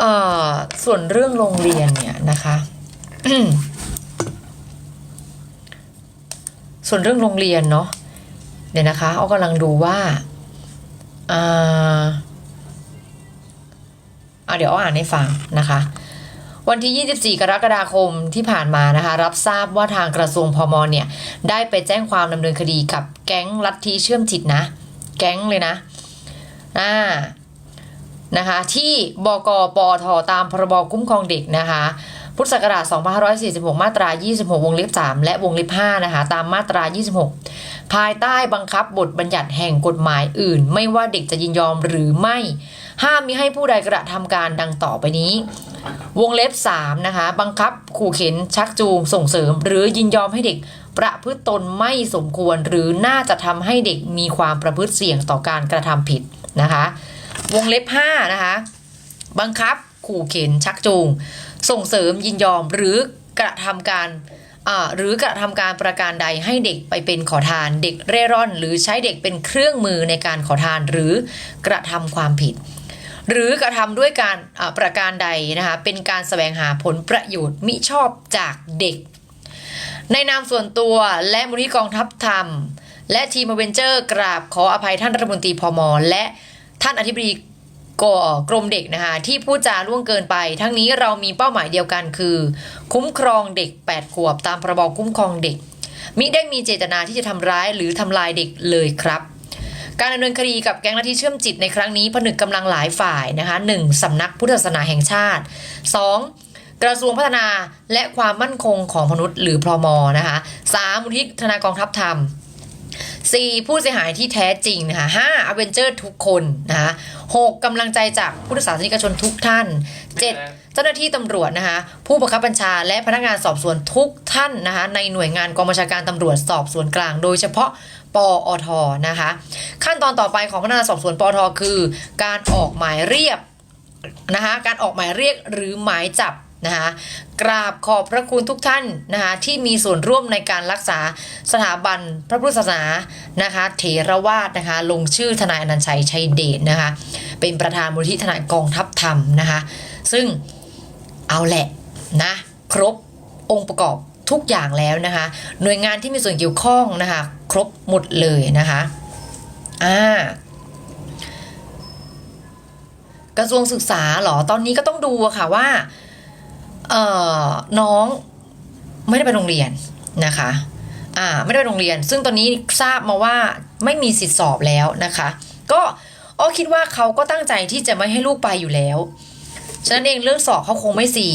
เอ่อส่วนเรื่องโรงเรียนเนี่ยนะคะส่วนเรื่องโรงเรียนเนาะเดี๋ยวนะคะเอากำลังดูว่าอ่าเอาเดี๋ยวเอาอ่านให้ฟังนะคะวันที่ 24 กรกฎาคมที่ผ่านมานะคะ รับทราบว่าทางกระทรวงพมเนี่ย ได้ไปแจ้งความดำเนินคดีกับแก๊งลัทธิเชื่อมจิตนะ แก๊งเลยนะอ่า นะคะที่บกปทตามพรบคุ้มครองเด็กนะคะพุทธศักราช 2546 มาตรา 26 วงเล็บ 3 และวงเล็บ 5 นะคะ ตามมาตรา 26 ภายใต้บังคับบทบัญญัติแห่งกฎหมายอื่น ไม่ว่าเด็กจะยินยอมหรือไม่ ห้ามมิให้ผู้ใดกระทำการดังต่อไปนี้ วงเล็บ 3 นะคะ บังคับขู่เข็นชักจูงส่งเสริม หรือยินยอมให้เด็ก ประพฤติตนไม่สมควรหรือน่าจะทำให้เด็กมีความประพฤติเสี่ยงต่อการกระทำผิดนะคะ วงเล็บ5นะคะบังคับขู่เข็นชักจูง ส่งเสริมยินยอมหรือกระทำการอ่าหรือกระทำการประการใดให้เด็กไปเป็นขอทาน เด็กเร่ร่อน หรือใช้เด็กเป็นเครื่องมือในการขอทานหรือกระทำความผิด หรือกระทำด้วยการอ่าประการใดนะคะเป็นการแสวงหาผลประโยชน์มิชอบจากเด็ก ในนามส่วนตัวและมูลที่กองทัพธรรม และทีมอเวนเจอร์กราบขออภัยท่านรัฐมนตรีพมและท่านอธิบดีกกรมเด็กนะคะที่พูดจาล่วงเกินไป ทั้งนี้เรามีเป้าหมายเดียวกันคือ คุ้มครองเด็ก 8 ขวบตามพรบคุ้มครองเด็ก มิได้มีเจตนาที่จะทำร้ายหรือทำลายเด็กเลยครับ การดำเนินคดีกับแก๊งลัทธิเชื่อมจิตในครั้งนี้ผนึกกำลังหลายฝ่ายนะคะ 1. สำนักพุทธศาสนาแห่งชาติ 2. กระทรวงพัฒนาและความมั่นคงของมนุษย์หรือพอมนะคะสามมูลที่ธนากองทัพธรรม 4. ผู้เสียหายที่แท้จริงนะคะห้าอเวนเจอร์ทุกคนนะคะหกกำลังใจจากพุทธศาสนิกชนทุกท่าน 7. เจ้าหน้าที่ตำรวจนะคะผู้บังคับบัญชาและพนักงานสอบสวนทุกท่านนะคะในหน่วยงานกองบัญชาการตำรวจสอบสวนกลาง โดยเฉพาะปอทนะคะขั้นตอนต่อไปของพนักงานสอบสวนปอทคือ การออกหมายเรียกนะคะการออกหมายเรียกหรือหมายจับ นะคะกราบขอบพระคุณทุกท่านนะคะที่มีส่วนร่วมในการรักษาสถาบันพระพุทธศาสนานะคะเถรวาทนะคะลงชื่อทนายอนันต์ชัยชัยเดชนะคะเป็นประธานมูลที่ทนายกองทัพธรรมนะคะซึ่งเอาแหละนะครบองค์ประกอบทุกอย่างแล้วนะคะหน่วยงานที่มีส่วนเกี่ยวข้องนะคะครบหมดเลยนะคะอ่ากระทรวงศึกษาหรอตอนนี้ก็ต้องดูอะค่ะว่า เอ่อน้องไม่ได้ไปโรงเรียนนะคะอ่าไม่ได้ไปโรงเรียน ซึ่งตอนนี้ทราบมาว่าไม่มีสิทธิสอบแล้วนะคะ ก็อ้อคิดว่าเขาก็ตั้งใจที่จะไม่ให้ลูกไปอยู่แล้ว ฉะนั้นเองเรื่องสอบเขาคงไม่สี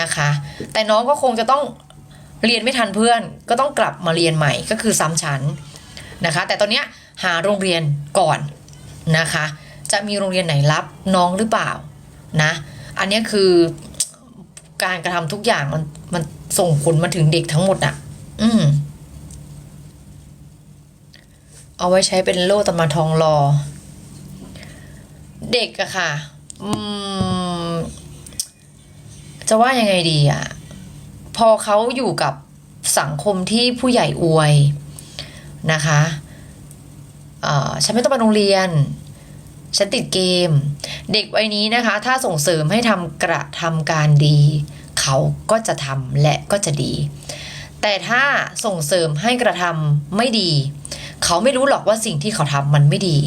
นะคะ แต่น้องก็คงจะต้องเรียนไม่ทันเพื่อน ก็ต้องกลับมาเรียนใหม่ก็คือซ้ำชั้นนะคะ แต่ตอนเนี้ยหาโรงเรียนก่อนนะคะ จะมีโรงเรียนไหนรับน้องหรือเปล่านะ อันนี้คือ การกระทำทุกอย่างมันมันส่งผลมาถึงเด็กทั้งหมดอะอืม เอาไว้ใช้เป็นโล่ตำมาทองรอ เด็กอะค่ะ อืม จะว่ายังไงดีอะพอเขาอยู่กับสังคมที่ผู้ใหญ่อวยนะคะ เอ่อ ฉันไม่ต้องไปโรงเรียน ฉันติดเกม เด็กวัยนี้นะคะ ถ้าส่งเสริมให้ทำกระทำการดี เขาก็จะทำและก็จะดี แต่ถ้าส่งเสริมให้กระทำไม่ดี เขาไม่รู้หรอกว่าสิ่งที่เขาทำมันไม่ดี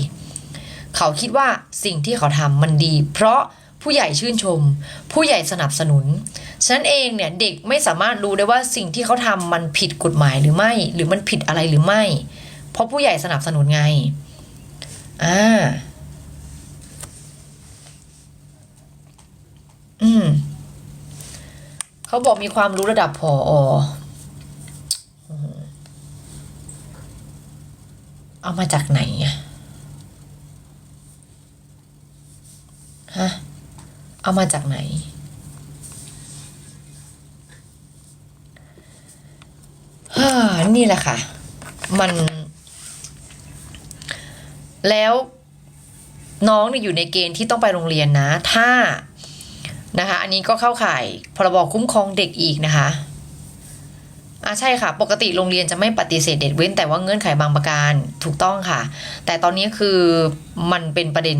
เขาคิดว่าสิ่งที่เขาทำมันดี เพราะผู้ใหญ่ชื่นชม ผู้ใหญ่สนับสนุนฉะนั้นเองเนี่ยเด็กไม่สามารถรู้ได้ว่าสิ่งที่เขาทำมันผิดกฎหมายหรือไม่ หรือมันผิดอะไรหรือไม่ เพราะผู้ใหญ่สนับสนุนไงอ่า อืมเขาบอกมีความรู้ระดับพออเอามาจากไหนอะฮะ เอามาจากไหนฮานี่แหละค่ะ มัน แล้วน้องเนี่ยอยู่ในเกณฑ์ที่ต้องไปโรงเรียนนะ ถ้า นะคะ อันนี้ก็เข้าข่ายพรบคุ้มครองเด็กอีกนะคะอ่าใช่ค่ะ ปกติโรงเรียนจะไม่ปฏิเสธเด็กเว้นแต่ว่าเงื่อนไขบางประการถูกต้องค่ะ แต่ตอนนี้คือมันเป็นประเด็น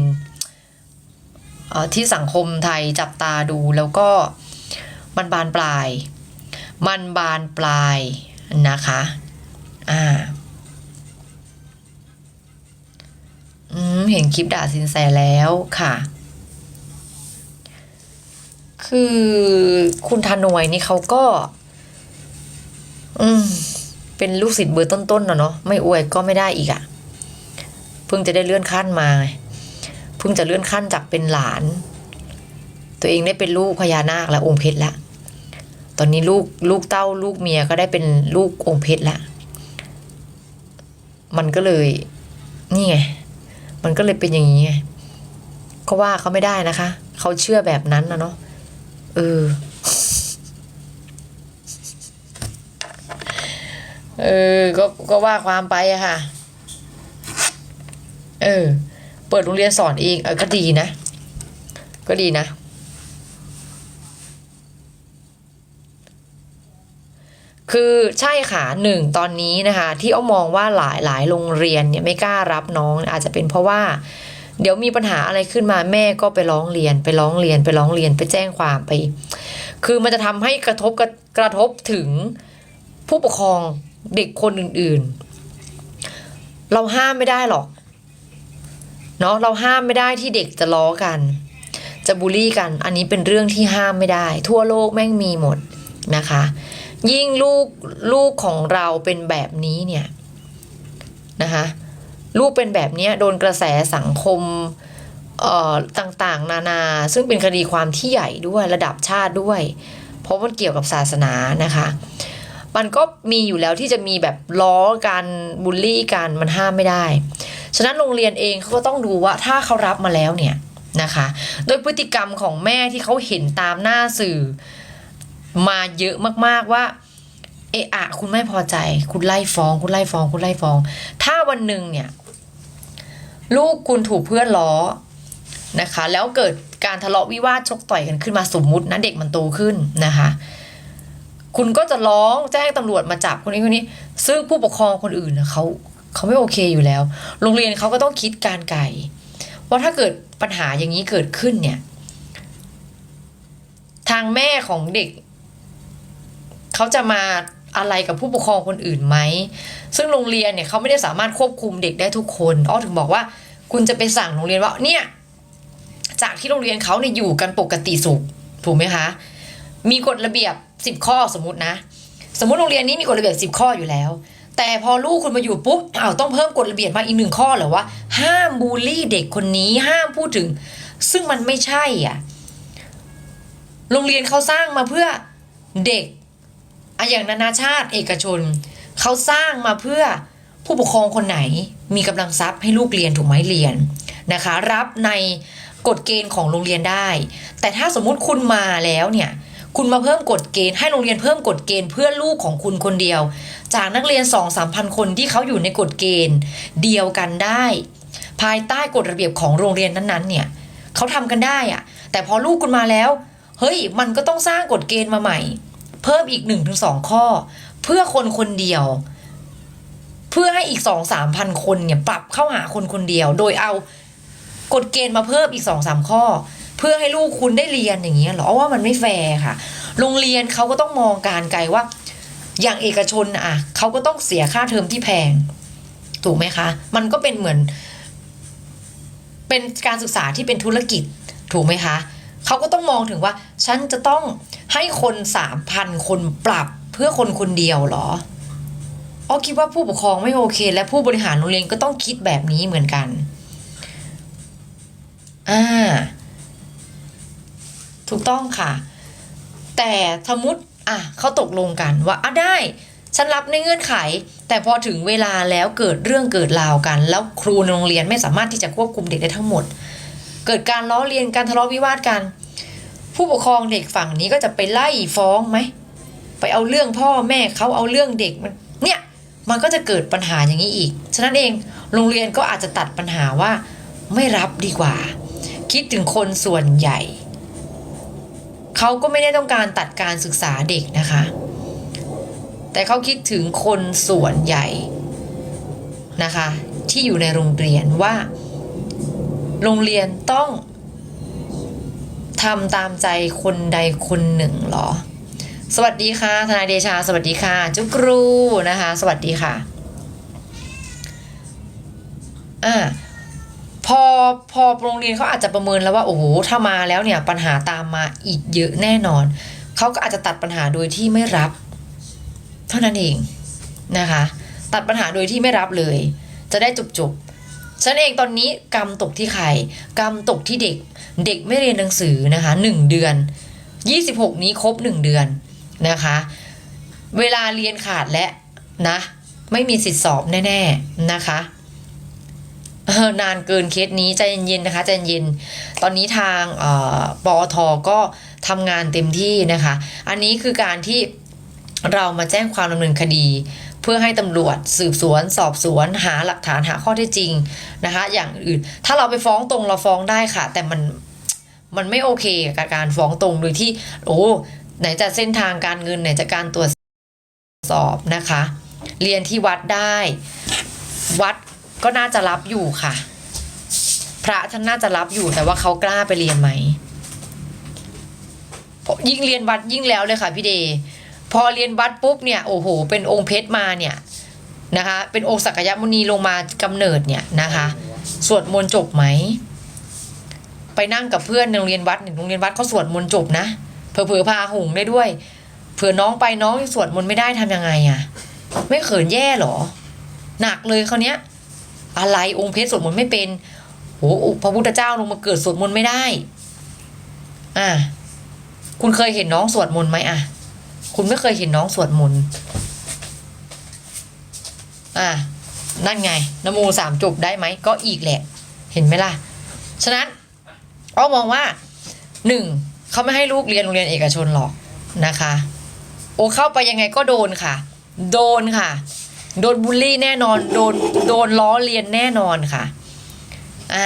ที่สังคมไทยจับตาดูแล้วก็มันบานปลาย มันบานปลายนะคะอ่าอืมเห็นคลิปด่าสินแสแล้วค่ะ คือคุณธนวยนี่เขาก็ อืม เป็นลูกศิษย์เบอร์ต้นๆนะเนาะไม่อวยก็ไม่ได้อีกอะ่ะ เพิ่งจะได้เลื่อนขั้นมาเพิ่งจะเลื่อนขั้นจากเป็นหลาน ตัวเองได้เป็นลูกพญานาคและองค์เพชรแล้วตอนนี้ลูกลูกเต้าลูกเมียก็ได้เป็นลูกองค์เพชรแล้วมันก็เลย นี่ไง มันก็เลยเป็นอย่างนี้ไงก็ว่าเขาไม่ได้นะคะ เขาเชื่อแบบนั้นนะเนาะ เออ เออ ก็ก็ว่าความไปอะค่ะ เออ เปิดโรงเรียนสอนเองเออก็ดีนะ ก็ดีนะ คือใช่ค่ะหนึ่งตอนนี้นะคะ ที่เอามองว่าหลายหลายโรงเรียนเนี่ยไม่กล้ารับน้องอาจจะเป็นเพราะว่า เดี๋ยวมีปัญหาอะไรขึ้นมาแม่ก็ไปร้องเรียน ไปร้องเรียน ไปร้องเรียนไปแจ้งความไป คือมันจะทำให้กระทบกระกระทบถึงผู้ปกครองเด็กคนอื่นๆ เราห้ามไม่ได้หรอกเนาะเราห้ามไม่ได้ที่เด็กจะล้อกัน จะบูลลี่กัน อันนี้เป็นเรื่องที่ห้ามไม่ได้ ทั่วโลกแม่งมีหมดนะคะ ยิ่งลูกลูกของเราเป็นแบบนี้เนี่ยนะคะ ลูกเป็นแบบนี้โดนกระแสสังคมเอ่อต่างๆ นานา ซึ่งเป็นคดีความที่ใหญ่ด้วยระดับชาติด้วย เพราะมันเกี่ยวกับศาสนานะคะ มันก็มีอยู่แล้วที่จะมีแบบล้อกันบูลลี่กันมันห้ามไม่ได้ ฉะนั้นโรงเรียนเองเขาก็ต้องดูว่าถ้าเขารับมาแล้วเนี่ยนะคะ โดยพฤติกรรมของแม่ที่เขาเห็นตามหน้าสื่อมาเยอะมากๆว่าเอะอะคุณไม่พอใจ คุณไล่ฟ้อง คุณไล่ฟ้อง คุณไล่ฟ้อง ถ้าวันหนึ่งเนี่ย ลูกคุณถูกเพื่อนล้อนะคะ แล้วเกิดการทะเลาะวิวาทชกต่อยกันขึ้นมาสมมุตินะเด็กมันโตขึ้นนะคะ คุณก็จะร้องแจ้งตำรวจมาจับคนนี้คนนี้ ซึ่งผู้ปกครองคนอื่นเขาเขาไม่โอเคอยู่แล้ว โรงเรียนเขาก็ต้องคิดการไกลว่าถ้าเกิดปัญหาอย่างนี้เกิดขึ้นเนี่ย ทางแม่ของเด็ก เขาจะมา อะไรกับผู้ปกครองคนอื่นไหม ซึ่งโรงเรียนเนี่ยเขาไม่ได้สามารถควบคุมเด็กได้ทุกคนอ้อถึงบอกว่า คุณจะไปสั่งโรงเรียนว่าเนี่ยจากที่โรงเรียนเขาเนี่ยอยู่กันปกติสุขถูกไหมคะ มีกฎระเบียบสิบข้อสมมตินะ สมมติโรงเรียนนี้มีกฎระเบียบสิบข้ออยู่แล้ว แต่พอลูกคุณมาอยู่ปุ๊บอ้าวต้องเพิ่มกฎระเบียบมาอีกหนึ่งข้อเหรอว่าห้ามบูลลี่เด็กคนนี้ห้ามพูดถึง ซึ่งมันไม่ใช่อะ โรงเรียนเขาสร้างมาเพื่อเด็ก อะอย่างนานาชาติเอกชน เขาสร้างมาเพื่อผู้ปกครองคนไหนมีกำลังทรัพย์ให้ลูกเรียนถูกไหมเรียนนะคะ รับในกฎเกณฑ์ของโรงเรียนได้ แต่ถ้าสมมุติคุณมาแล้วเนี่ยคุณมาเพิ่มกฎเกณฑ์ให้โรงเรียนเพิ่มกฎเกณฑ์เพื่อลูกของคุณคนเดียว จากนักเรียน2องสามพันคนที่เขาอยู่ในกฎเกณฑ์เดียวกันได้ ภายใต้กฎระเบียบของโรงเรียนนั้นๆเนี่ยเขาทำกันได้อะแต่พอลูกคุณมาแล้ว เฮ้ยมันก็ต้องสร้างกฎเกณฑ์มาใหม่ เพิ่มอีกหนึ่งถึงสองข้อ เพื่อคนคนเดียว เพื่อให้อีกสองสามพันคนเนี่ยปรับเข้าหาคนคนเดียว โดยเอากฎเกณฑ์มาเพิ่มอีกสองสามข้อ เพื่อให้ลูกคุณได้เรียนอย่างเงี้ยหรอว่ามันไม่แฟร์ค่ะ โรงเรียนเขาก็ต้องมองการไกลว่า อย่างเอกชนอะเขาก็ต้องเสียค่าเทอมที่แพง ถูกไหมคะ มันก็เป็นเหมือน เป็นการศึกษาที่เป็นธุรกิจถูกไหมคะเขาก็ต้องมองถึงว่า ฉันจะต้อง ให้คนสามพันคนปรับเพื่อคนคนเดียวเหรออ้อคิดว่าผู้ปกครองไม่โอเค และผู้บริหารโรงเรียนก็ต้องคิดแบบนี้เหมือนกัน อ่า ถูกต้องค่ะ แต่สมมติอะเขาตกลงกันว่าอะได้ ฉันรับในเงื่อนไข แต่พอถึงเวลาแล้วเกิดเรื่องเกิดราวกัน แล้วครูในโรงเรียนไม่สามารถที่จะควบคุมเด็กได้ทั้งหมด เกิดการล้อเลียนการทะเลาะวิวาทกัน ผู้ปกครองเด็กฝั่งนี้ก็จะไปไล่ฟ้องไหมไปเอาเรื่องพ่อแม่เขาเอาเรื่องเด็กมันเนี่ยมันก็จะเกิดปัญหาอย่างนี้อีก ฉะนั้นเองโรงเรียนก็อาจจะตัดปัญหาว่าไม่รับดีกว่า คิดถึงคนส่วนใหญ่ เขาก็ไม่ได้ต้องการตัดการศึกษาเด็กนะคะ แต่เขาคิดถึงคนส่วนใหญ่นะคะ ที่อยู่ในโรงเรียนว่า โรงเรียนต้อง ทำตามใจคนใดคนหนึ่งหรอ สวัสดีค่ะ ทนายเดชา สวัสดีค่ะ จุกรูนะคะ สวัสดีค่ะอ่าพอพอโรงเรียนเขาอาจจะประเมินแล้วว่าโอ้โหถ้ามาแล้วเนี่ยปัญหาตามมาอีกเยอะแน่นอน เขาก็อาจจะตัดปัญหาโดยที่ไม่รับ เท่านั้นเองนะคะ ตัดปัญหาโดยที่ไม่รับเลย จะได้จบจบฉันเองตอนนี้กรรมตกที่ใครกรรมตกที่เด็ก เด็กไม่เรียนหนังสือนะคะหนึ่งเดือน 26 นี้ครบหนึ่งเดือนนะคะ เวลาเรียนขาดและนะ ไม่มีสิทธิสอบแน่ ๆนะคะออนานเกินเคสนี้ใจเย็นๆนะคะใจเย็นตอนนี้ทางออปอทก็ทำงานเต็มที่นะคะ อันนี้คือการที่เรามาแจ้งความดำเนินคดี เพื่อให้ตำรวจสืบสวน สอบสวน หาหลักฐานหาข้อเท็จจริงนะคะ อย่างอื่น ถ้าเราไปฟ้องตรงเราฟ้องได้ค่ะ แต่มันมันไม่โอเคกับการฟ้องตรงโดยที่ โอ้ไหนจะเส้นทางการเงินไหนจะการตรวจสอบนะคะ เรียนที่วัดได้ วัดก็น่าจะรับอยู่ค่ะ พระท่านน่าจะรับอยู่แต่ว่าเขากล้าไปเรียนไหมเพราะยิ่งเรียนวัดยิ่งแล้วเลยค่ะพี่เดย์ พอเรียนวัดปุ๊บเนี่ยโอ้โห เป็นองค์เพชรมาเนี่ยนะคะ เป็นองค์สักยมุนีลงมากำเนิดเนี่ยนะคะ สวดมนต์จบไหม ไปนั่งกับเพื่อนในโรงเรียนวัดเนี่ยโรงเรียนวัดเขาสวดมนต์จบนะเผลอๆพาหุงได้ด้วย เผื่อน้องไปน้องสวดมนต์ไม่ได้ทำยังไงอะไม่เขินแย่หรอ หนักเลยเขาเนี้ย อะไรองค์เพชรสวดมนต์ไม่เป็นโอ้พระพุทธเจ้าลงมาเกิดสวดมนต์ไม่ได้ อะ คุณเคยเห็นน้องสวดมนต์ไหมอะ คุณไม่เคยเห็นน้องสวดมนต์อะนั่นไงนโมสามจบได้ไหมก็อีกแหละ เห็นไหมล่ะ ฉะนั้นอ้อมองว่าหนึ่งเขาไม่ให้ลูกเรียนโรงเรียนเอกชนหรอกนะคะ โอเข้าไปยังไงก็โดนค่ะ โดนค่ะ โดนบูลลี่แน่นอน โดนโดนล้อเลียนแน่นอนค่ะอ่า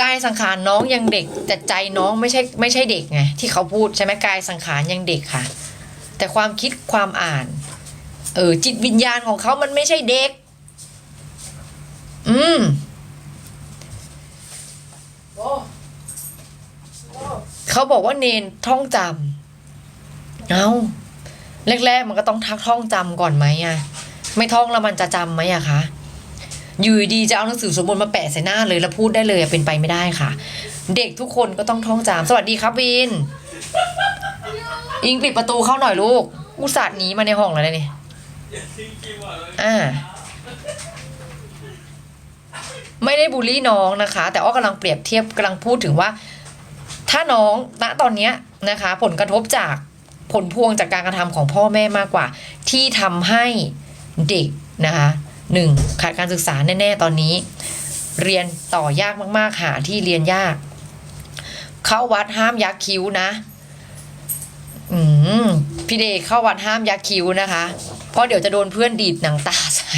กายสังขารน้องยังเด็กแต่ใจน้องไม่ใช่ไม่ใช่เด็กไงที่เขาพูดใช่ไหมกายสังขารยังเด็กค่ะ แต่ความคิดความอ่าน เออ จิตวิญญาณของเขามันไม่ใช่เด็ก อืมเขาบอกว่าเนนท่องจำเอาแรกๆมันก็ต้องทักท่องจำก่อนไหมอะไม่ท่องแล้วมันจะจำไหมอะคะอยู่ดีจะเอาหนังสือสวดมนต์มาแปะใส่หน้าเลยแล้วพูดได้เลยเป็นไปไม่ได้ค่ะ เด็กทุกคนก็ต้องท่องจำสวัสดีครับวิน อิงปิดประตูเข้าหน่อยลูก อุตส่าห์หนีมาในห้องแล้วเนี่ยอ่า ไม่ได้บูลลี่น้องนะคะ แต่อ้อกำลังเปรียบเทียบกำลังพูดถึงว่า ถ้าน้องณตอนเนี้ยนะคะ ผลกระทบจากผลพวงจากการกระทำของพ่อแม่มากกว่า ที่ทำให้เด็กนะคะหนึ่งขาดการศึกษาแน่ ๆ ตอนนี้ เรียนต่อยากมาก ๆ หาที่เรียนยาก เข้าวัดห้ามยักคิ้วนะ อืมพี่เดชเข้าวัดห้ามยักคิ้วนะคะ เพราะเดี๋ยวจะโดนเพื่อนดีดหนังตาใส่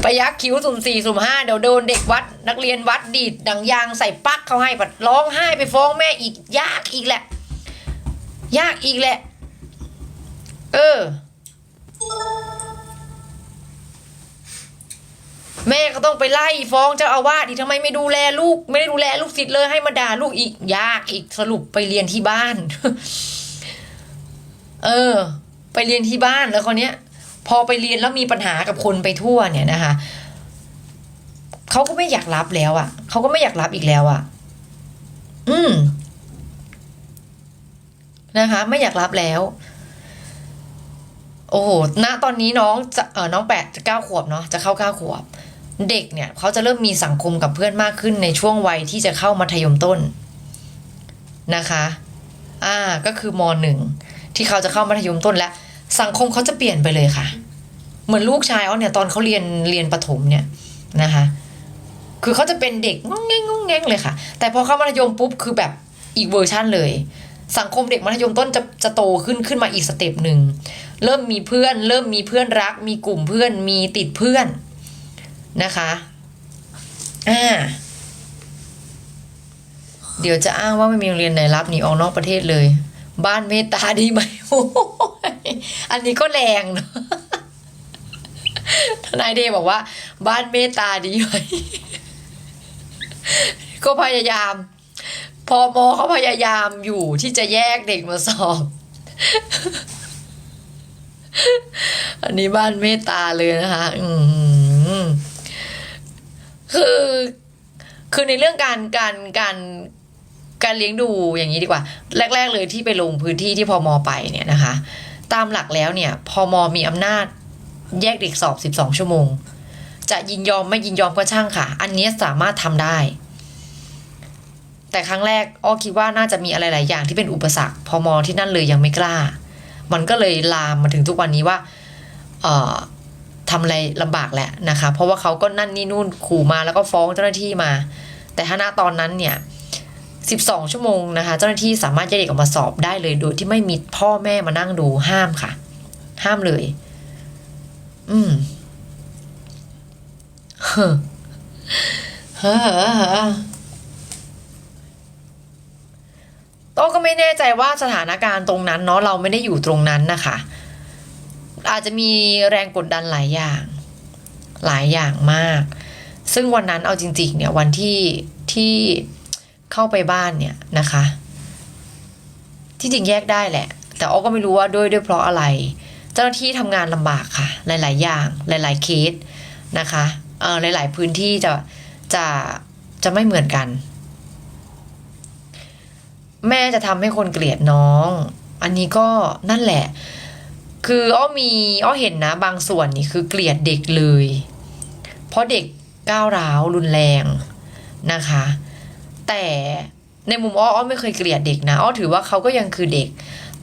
ไปยักคิ้วสุ่มสี่สุ่มห้าเดี๋ยวโดนเด็กวัด นักเรียนวัดดีดดังยางใส่ปักเขาให้ปัดร้องไห้ไปฟ้องแม่อีกยากอีกแหละ ยากอีกแหละ เออ แม่ก็ต้องไปไล่ฟ้องเจ้าอาวาสอีกทำไมไม่ดูแลลูก ไม่ได้ดูแลลูกศิษย์เลยให้มาด่าลูกอีกยากอีกสรุปไปเรียนที่บ้าน เออ ไปเรียนที่บ้านแล้วคนเนี้ย พอไปเรียนแล้วมีปัญหากับคนไปทั่วเนี่ยนะคะเขาก็ไม่อยากรับแล้วอะ่ะเขาก็ไม่อยากรับอีกแล้วอะ่ะ อืมนะคะ ไม่อยากรับแล้วโอ้โห ณ ตอนนี้น้องจะเออน้องแปดจะเก้าขวบเนาะ จะเข้าเก้าขวบ เด็กเนี่ยเขาจะเริ่มมีสังคมกับเพื่อนมากขึ้นในช่วงวัยที่จะเข้ามัธยมต้นนะคะอ่าก็คือมหนึ่งที่เขาจะเข้ามัธยมต้นแล้ว สังคมเขาจะเปลี่ยนไปเลยค่ะ เหมือนลูกชายเขาเนี่ยตอนเขาเรียนเรียนประถมเนี่ยนะคะคือเขาจะเป็นเด็กงงแงงงงแงงเลยค่ะ แต่พอเข้ามัธยมปุ๊บคือแบบอีกเวอร์ชั่นเลย สังคมเด็กมัธยมต้นจะจะโตขึ้นขึ้นมาอีกสเต็ปหนึ่งเริ่มมีเพื่อน เริ่มมีเพื่อนรัก มีกลุ่มเพื่อนมีติดเพื่อน นะคะอ่าเดี๋ยวจะอ้างว่าไม่มีโรงเรียนไหนรับหนีออกนอกประเทศเลย บ้านเมตตาดีไหมโอ้ยอันนี้ก็แรงเนอะทนายเดบอกว่า บ้านเมตตาดีไหมก็พยายามพอมอเขาพยายามอยู่ที่จะแยกเด็กมาสอบ อันนี้บ้านเมตตาเลยนะคะ อืม คือ คือในเรื่องการการการการเลี้ยงดูอย่างนี้ดีกว่า แรก ๆ เลยที่ไปลงพื้นที่ที่พมไปเนี่ยนะคะ ตามหลักแล้วเนี่ยพมมีอำนาจแยกเด็กสอบ12ชั่วโมง จะยินยอมไม่ยินยอมก็ช่างค่ะ อันนี้สามารถทำได้ แต่ครั้งแรกอ้อคิดว่าน่าจะมีอะไรหลายอย่างที่เป็นอุปสรรคพมที่นั่นเลยยังไม่กล้า มันก็เลยลามมาถึงทุกวันนี้ว่า เออ ทำอะไรลำบากแหละนะคะ เพราะว่าเขาก็นั่นนี่นู่นขู่มาแล้วก็ฟ้องเจ้าหน้าที่มา แต่ถ้าณตอนนั้นเนี่ย12 ชั่วโมงนะคะ เจ้าหน้าที่สามารถแยกเด็กออกมาสอบได้เลย โดยที่ไม่มีพ่อแม่มานั่งดูห้ามค่ะ ห้ามเลย อืมเฮ้อเฮ้อเฮ้อเฮ้อโต้ก็ไม่แน่ใจว่าสถานการณ์ตรงนั้นเนาะเราไม่ได้อยู่ตรงนั้นนะคะ อาจจะมีแรงกดดันหลายอย่าง หลายอย่างมาก ซึ่งวันนั้นเอาจริง ๆ เนี่ยวันที่ที่เข้าไปบ้านเนี่ยนะคะ ที่จริงแยกได้แหละ แต่อ้อก็ไม่รู้ว่าด้วยด้วยเพราะอะไร เจ้าหน้าที่ทำงานลำบากค่ะ หลาย ๆ อย่าง หลาย ๆ เคสนะคะเออหลาย ๆ พื้นที่จะจะจะไม่เหมือนกัน แม่จะทำให้คนเกลียดน้อง อันนี้ก็นั่นแหละ คืออ้อมีอ้อเห็นนะบางส่วนนี่คือเกลียดเด็กเลย เพราะเด็กก้าวร้าวรุนแรงนะคะ แต่ในมุมอ้ออ้อไม่เคยเกลียดเด็กนะอ้อถือว่าเขาก็ยังคือเด็ก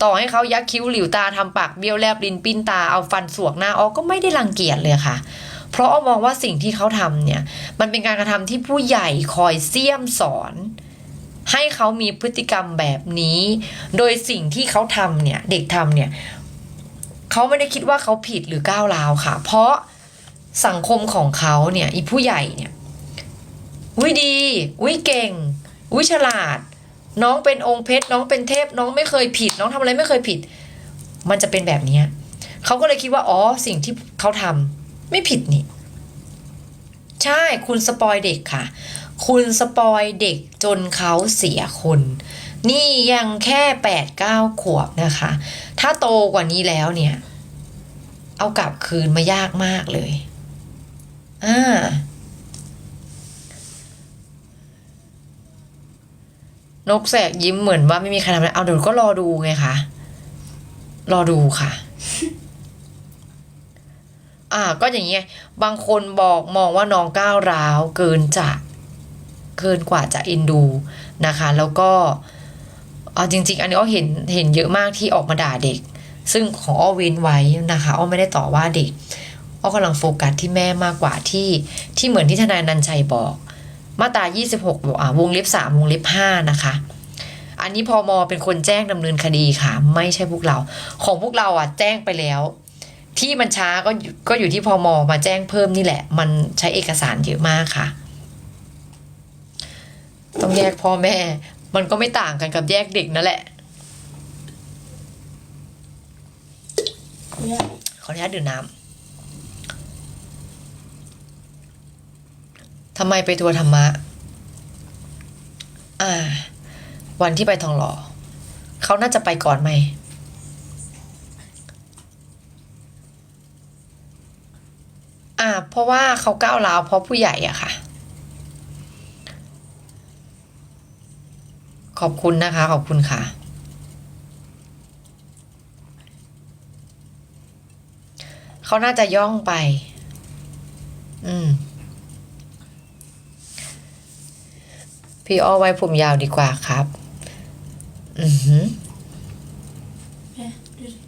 ต่อให้เขายักคิ้วหลิวตาทำปากเบี้ยวแลบลิ้นปิ้นตาเอาฟันสวกหน้าอ้อก็ไม่ได้รังเกียจเลยค่ะ เพราะอ้อมองว่าสิ่งที่เขาทำเนี่ย มันเป็นการกระทำที่ผู้ใหญ่คอยเสี่ยมสอน ให้เขามีพฤติกรรมแบบนี้ โดยสิ่งที่เขาทำเนี่ย เด็กทำเนี่ย เขาไม่ได้คิดว่าเขาผิดหรือก้าวร้าวค่ะ เพราะสังคมของเขาเนี่ยอีผู้ใหญ่เนี่ยอุ้ยดีอุ้ยเก่งอุ้ยฉลาด น้องเป็นองค์เพชรน้องเป็นเทพ น้องไม่เคยผิด น้องทำอะไรไม่เคยผิด มันจะเป็นแบบเนี้ยเขาก็เลยคิดว่าอ๋อสิ่งที่เขาทำไม่ผิดนี่ใช่คุณสปอยเด็กค่ะ คุณสปอยเด็กจนเขาเสียคน นี่ยังแค่แปดเก้าขวบนะคะ ถ้าโตกว่านี้แล้วเนี่ย เอากลับคืนมายากมากเลยอ่านกแสกยิ้มเหมือนว่าไม่มีใครทำอะไรเอาเดี๋ยวก็รอดูไงคะ รอดูค่ะ อ่า ก็อย่างเงี้ย บางคนบอกมองว่าน้องก้าวร้าว เกินจะ เกินกว่าจะเอ็นดูนะคะ แล้วก็ เอาจริง ๆ อันนี้อ้อเห็นเห็นเยอะมากที่ออกมาด่าเด็ก ซึ่งของอ้อเว้นไว้นะคะอ้อไม่ได้ต่อว่าเด็กอ้อกำลังโฟกัสที่แม่มากกว่าที่ที่เหมือนที่ทนายนันชัยบอก มาตรา 26บอกอ่าวงเล็บ 3 วงเล็บ 5 นะคะ อันนี้พอมอเป็นคนแจ้งดำเนินคดีค่ะ ไม่ใช่พวกเรา ของพวกเราอะแจ้งไปแล้ว ที่มันช้าก็อยู่ก็อยู่ที่พอมอมาแจ้งเพิ่มนี่แหละ มันใช้เอกสารเยอะมากค่ะ ต้องแยกพ่อแม่ มันก็ไม่ต่างกันกับแยกเด็กนั่นแหละเนี่ยขออนุญาตดื่มน้ำทำไมไปทัวร์ธรรมะ อ่า วันที่ไปทองหล่อเขาน่าจะไปก่อนไหมอ่า เพราะว่าเขาก้าวร้าวเพราะผู้ใหญ่อะค่ะ ขอบคุณนะคะ ขอบคุณค่ะ เขาน่าจะย่องไป อืม พี่อ้อไว้ผมยาวดีกว่าครับ อือหือแม่ดูดิ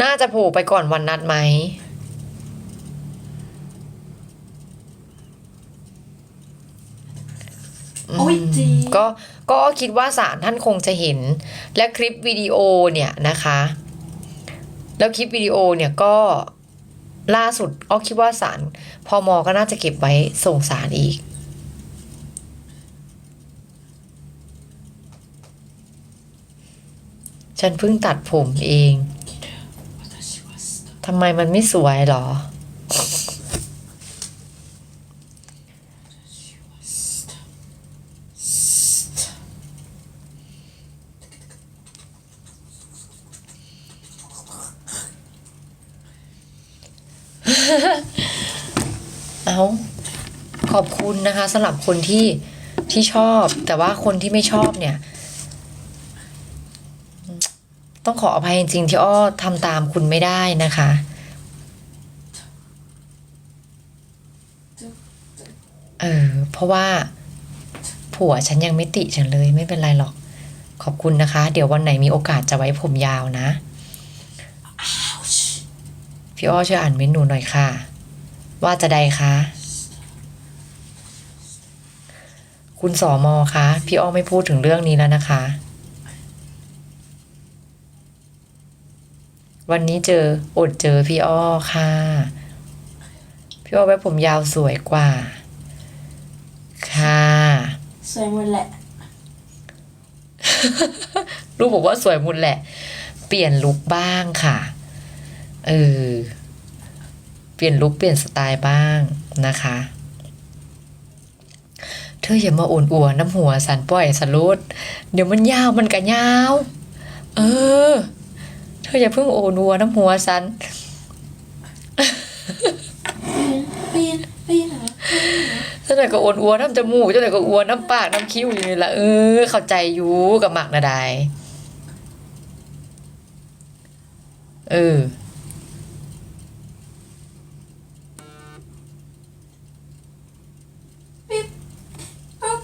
น่าจะโผล่ไปก่อนวันนัดไหม โอ้ยจริง ก็ก็คิดว่าศาลท่านคงจะเห็น และคลิปวิดีโอเนี่ยนะคะ แล้วคลิปวิดีโอเนี่ยก็ล่าสุดอ้อคิดว่าศาลพอมอก็น่าจะเก็บไว้ส่งศาลอีกฉันเพิ่งตัดผมเอง ทำไมมันไม่สวยหรอ นะคะสำหรับคนที่ที่ชอบ แต่ว่าคนที่ไม่ชอบเนี่ย ต้องขออภัยจริงๆที่อ้อทำตามคุณไม่ได้นะคะเออเพราะว่าผัวฉันยังไม่ติฉันเลยไม่เป็นไรหรอก ขอบคุณนะคะ เดี๋ยววันไหนมีโอกาสจะไว้ผมยาวนะ Ouch. พี่อ้อช่วยอ่านเมนูหน่อยค่ะ ว่าจะใดคะ คุณสอมอคะพี่อ้อไม่พูดถึงเรื่องนี้แล้วนะคะ วันนี้เจออดเจอพี่อ้อค่ะ พี่อ้อไว้ผมยาวสวยกว่า ค่ะสวยหมดแหละ ลูกบอกว่าสวยหมุดแหละ เปลี่ยนลุคบ้างค่ะ เออ เปลี่ยนลุคเปลี่ยนสไตล์บ้างนะคะเธออย่ามาโอนอัวน้ำหัวสันปล่อยสันรุดเดี๋ยวมันยาวมันก็ยาว เออ เธออย่าเพิ่งโอนอัวน้ำหัวสันเปลี่ยนเปลี่ยนเหรอเจ้าไหนก็โอนอัวน้ำจมูกเจ้าไหนก็อัวน้ำปากน้ำคิ้วอยู่นี่ละเออ เข้าใจอยู่กับหมักนะไดเออ ปิ๊บปั๊บ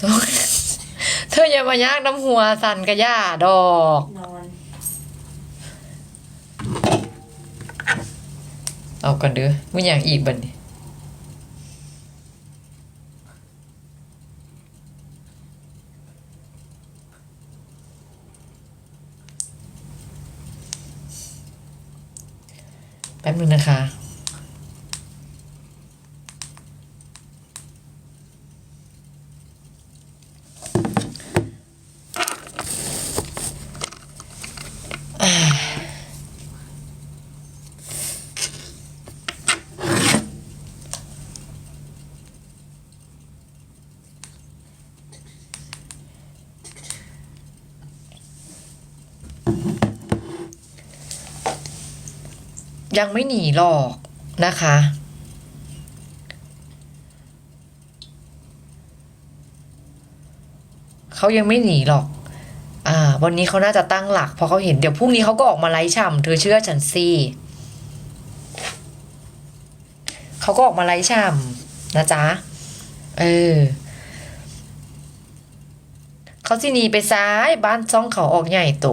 สอง เธออย่ามายากน้ำหัวสันกระย่าดอก นอนเอากันเด้อไม่อย่างอีกบันนี้แป๊บนึงนะคะ ยังไม่หนีหรอกนะคะ เขายังไม่หนีหรอก อ่า วันนี้เขาน่าจะตั้งหลักพราะเขาเห็นเดี๋ยวพรุ่งนี้เขาก็ออกมาไล่ฉ่ำเธอเชื่อฉันสิเขาก็ออกมาไล่ฉ่ำนะจ๊ะ เออเขาสิหนีไปซ้ายบ้านซ่องเขาออกใหญ่โต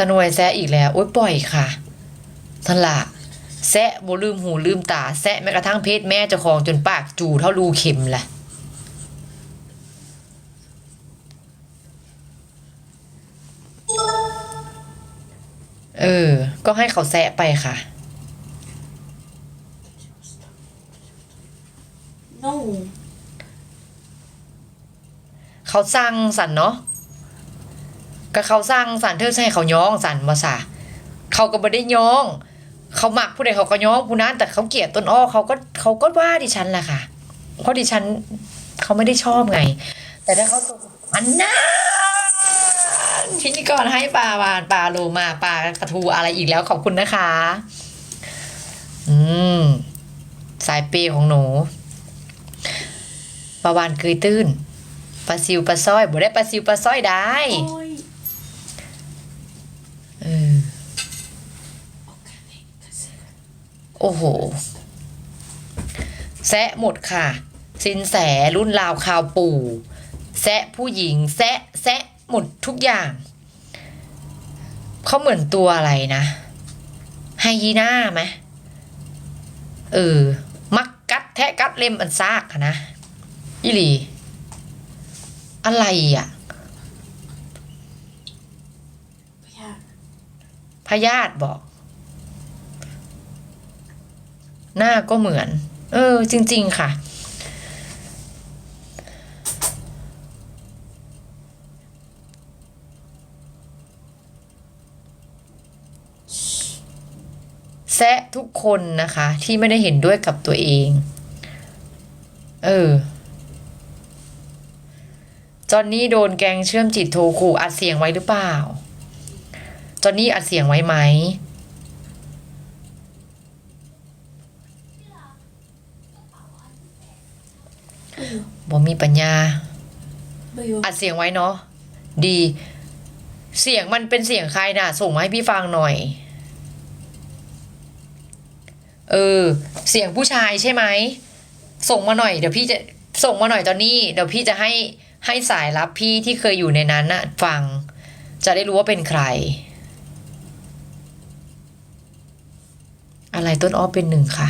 ธนวยแซะอีกแล้วโอ๊ยปล่อยค่ะนั่นละแซะโบลืมหูลืมตาแซะแม้กระทั่งเพศแม่เจ้าของจนปากจูเท่ารูเข็มแหละเออ ก็ให้เขาแซะไปค่ะโน่เขาสร้างสันเนาะ ก็เขาสร้างสันเธอใช่เขาย้องสันมาสะเขาก็ไม่ได้ย้อง เขาหมักผู้ใดเขาก็ย้องผู้นั้นแต่เขาเกลียดต้นอ้อเขาก็เขาก็ว่าดิฉันแหละค่ะ เพราะดิฉันเขาไม่ได้ชอบไง แต่ถ้าเขาอันนั้นพิธีกรให้ปลาวานปลาโลมาปลาปลาทูอะไรอีกแล้วขอบคุณนะคะ อืม สายเปของหนูปลาวานเกยตื้นปลาซิวปลาสร้อยบ่ได้ปลาซิวปลาสร้อยได้ โอ้ย เออ โอ้โห แซะหมดค่ะ สินแสรุ่นราวข่าวปู่ แซะผู้หญิง แซะแซะหมดทุกอย่าง เขาเหมือนตัวอะไรนะไฮยีน่าไหมเออ มักกัดแทะกัดเล็มอันซากอะนะอีหลี อะไรอะพยาพยาธิบอก หน้าก็เหมือน เออ จริง ๆ ค่ะ แซะทุกคนนะคะ ที่ไม่ได้เห็นด้วยกับตัวเอง เออจอนนี่โดนแกงเชื่อมจิตโทรขู่อัดเสียงไว้หรือเปล่า จอนนี่อัดเสียงไว้ไหม บ่มีปัญญาบอยู่อัดเสียงไว้เนาะดี เสียงมันเป็นเสียงใครน่ะ ส่งมาให้พี่ฟังหน่อย เออ เสียงผู้ชายใช่ไหมส่งมาหน่อยเดี๋ยวพี่จะส่งมาหน่อยตอนนี้ เดี๋ยวพี่จะให้ให้สายรับพี่ที่เคยอยู่ในนั้นน่ะฟัง จะได้รู้ว่าเป็นใคร อะไรต้นอ้อเป็นหนึ่งค่ะ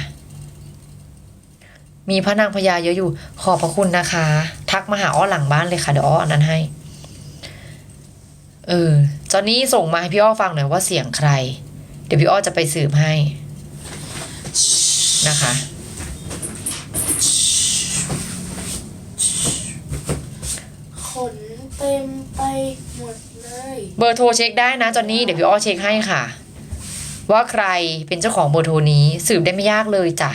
มีพระนางพญาเยอะอยู่ ขอบพระคุณนะคะ ทักมาหาอ้อหลังบ้านเลยค่ะเดี๋ยวอ้ออันนั้นให้ เออจอนนี้ส่งมาให้พี่อ้อฟังหน่อยว่าเสียงใคร เดี๋ยวพี่อ้อจะไปสืบให้นะคะ ขนเต็มไปหมดเลย เบอร์โทรเช็คได้นะจอนนี่เดี๋ยวพี่อ้อเช็คให้ค่ะ ว่าใครเป็นเจ้าของเบอร์โทรนี้สืบได้ไม่ยากเลยจ้ะ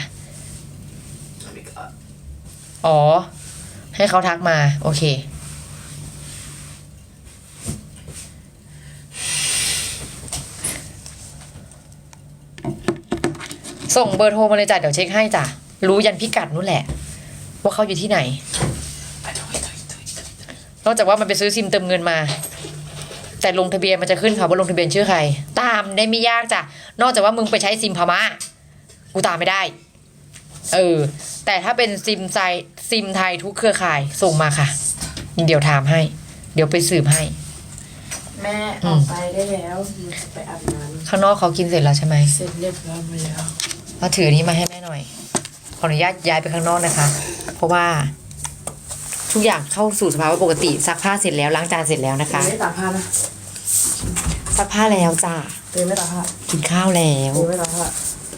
อ๋อ ให้เขาทักมา โอเค ส่งเบอร์โทรมาเลยจ้ะเดี๋ยวเช็คให้จ้ะ รู้ยันพิกัดนู่นแหละ ว่าเขาอยู่ที่ไหน นอกจากว่ามันไปซื้อซิมเติมเงินมา แต่ลงทะเบียนมันจะขึ้นค่ะว่าลงทะเบียนชื่อใคร ตามได้ไม่ยากจ้ะ นอกจากว่ามึงไปใช้ซิมพม่ากูตามไม่ได้ เออ แต่ถ้าเป็นซิมไซ ซิมไทยทุกเครือข่ายส่งมาค่ะ เดี๋ยวถามให้ เดี๋ยวไปสืบให้ แม่ออกไปได้แล้วหนูจะไปอาบน้ข้างนอกเขากินเสร็จแล้วใช่ไหมำเสร็จเรียบร้อยหมดแล้วมาถืออนนี้มาให้แม่หน่อย ขออนุญาตย้ายไปข้างนอกนะคะ เพราะว่า ทุกอย่างเข้าสู่สภาวะปกติซักผ้าเสร็จแล้วล้างจานเสร็จแล้วนะคะไม่ตากผ้านะซักผ้าแล้วจ้าเตยไม่ตากผ้ากินข้าวแล้วเตยไม่ตากผ้า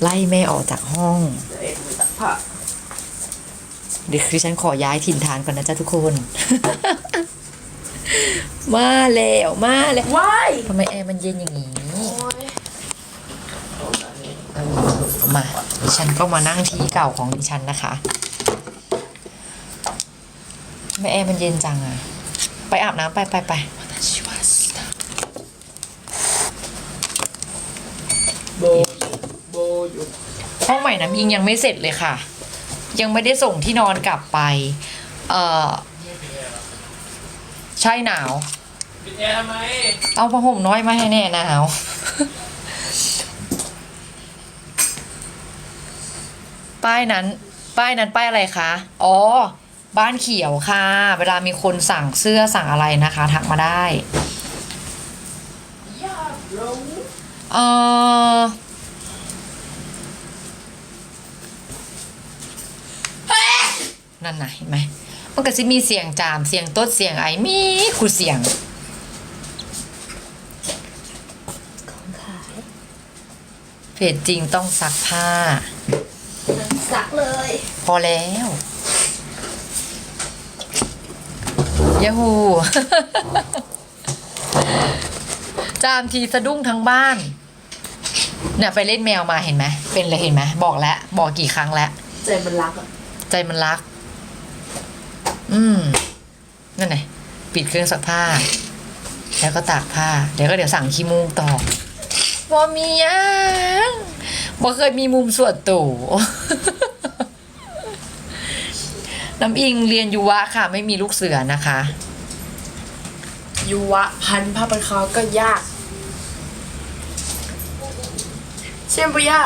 ไล่แม่ออกจากห้องเตยไม่ตากผ้า เดี๋ยวคือฉันขอย้ายถิ่นฐานก่อนนะจ๊ะทุกคน มาแล้วมาแล้วว้ายทำไมแอร์มันเย็นอย่างนี้โอ้ยเออมาดิฉันก็มานั่งที่เก่าของดิฉันนะคะทำไม่แอร์มันเย็นจังอะไปอาบน้ำไปไปไปโบโบอยู่ห้องใหม่น้ำยิงยังไม่เสร็จเลยค่ะ ยังไม่ได้ส่งที่นอนกลับไป เออใช่หนาวปิดแอร์ทำไมเอาผ้าห่มน้อยมาให้แน่หนาวป้ายนั้น ป้ายนั้นป้ายอะไรคะ อ๋อ บ้านเขียวค่ะ เวลามีคนสั่งเสื้อสั่งอะไรนะคะ ทักมาได้อยากรู้เออ นั่นน่ะเห็นไหมมันก็จะมีเสียงจามเสียงต้นเสียงไอ้มีคูเสียงของขายเพจจริงต้องซักผ้า สักเลย พอแล้ว ยาฮู จามทีสะดุ้งทั้งบ้าน เนี่ยไปเล่นแมวมาเห็นไหม เป็นเลยเห็นไหม บอกแล้ว บอกกี่ครั้งแล้ว ใจมันรักอะใจมันรัก อืม นั่นไงปิดเครื่องซักผ้า แล้วก็ตากผ้า เดี๋ยวก็เดี๋ยวสั่งขี้มูกต่อบ่มียังบ่เคยมีมุมส่วนตัวน้ำอิงเรียนยุวะค่ะ ไม่มีลูกเสือนะคะ ยุวะพันผ้าพันคอก็ยาก เช่นปุยะ